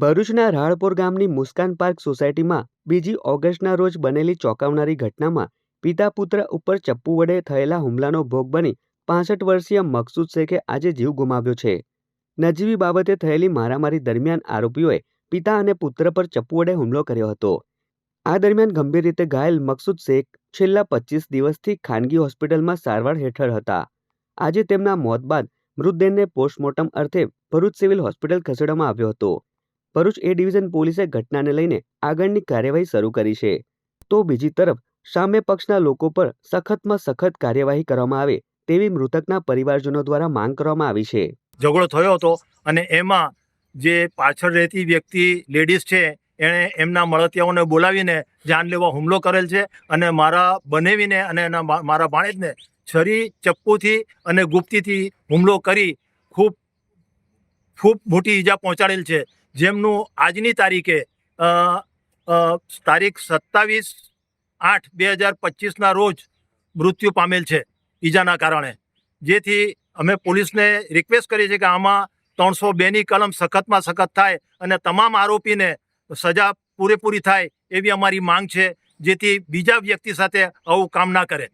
ભરૂચના રાળપોર ગામની મુસ્કાન પાર્ક સોસાયટીમાં બીજી ઓગસ્ટના રોજ બનેલી ચોંકાવનારી ઘટનામાં પિતા પુત્ર ઉપર ચપ્પુ વડે થયેલા હુમલાનો ભોગ બની પાસઠ વર્ષીય મકસૂદ શેખે આજે જીવ ગુમાવ્યો છે. નજીવી બાબતે થયેલી મારામારી દરમિયાન આરોપીઓએ પિતા અને પુત્ર પર ચપ્પુ વડે હુમલો કર્યો હતો. આ દરમિયાન ગંભીર રીતે ઘાયલ મકસૂદ શેખ છેલ્લા પચીસ દિવસથી ખાનગી હોસ્પિટલમાં સારવાર હેઠળ હતા. આજે તેમના મોત બાદ મૃતદેહને પોસ્ટમોર્ટમ અર્થે ભરૂચ સિવિલ હોસ્પિટલ ખસેડવામાં આવ્યો હતો. ભરૂચ એ ડિવિઝન પોલીસે ઘટનાને લઈને આગળની કાર્યવાહી શરૂ કરી છે. તો બીજી તરફ, સામે પક્ષના લોકો પર સખતમાં સખત કાર્યવાહી કરવામાં આવે તેવી મૃતકના પરિવારજનો દ્વારા માંગ કરવામાં આવી છે. ઝઘડો થયો હતો અને એમાં જે પાછળ રહેતી વ્યક્તિ, લેડીઝ છે, એણે એમના મળતિયાઓને બોલાવીને જાન લેવા હુમલો કરેલ છે અને મારા બનેવીને અને એના મારા ભાણેજને છરી, ચપ્પુથી અને ગુપ્તીથી હુમલો કરી ખૂબ ખૂબ મોટી ઈજા પહોંચાડેલ છે. જેમનું આજની તારીખે તારીખ સત્તાવીસ આઠ બે હજાર પચીસના રોજ મૃત્યુ પામેલ છે ઈજાના કારણે. જેથી અમે પોલીસને રિક્વેસ્ટ કરીએ છીએ કે આમાં ત્રણસો બેની કલમ સખતમાં સખત થાય અને તમામ આરોપીને સજા પૂરેપૂરી થાય એવી અમારી માંગ છે, જેથી બીજા વ્યક્તિ સાથે આવું કામ ના કરે.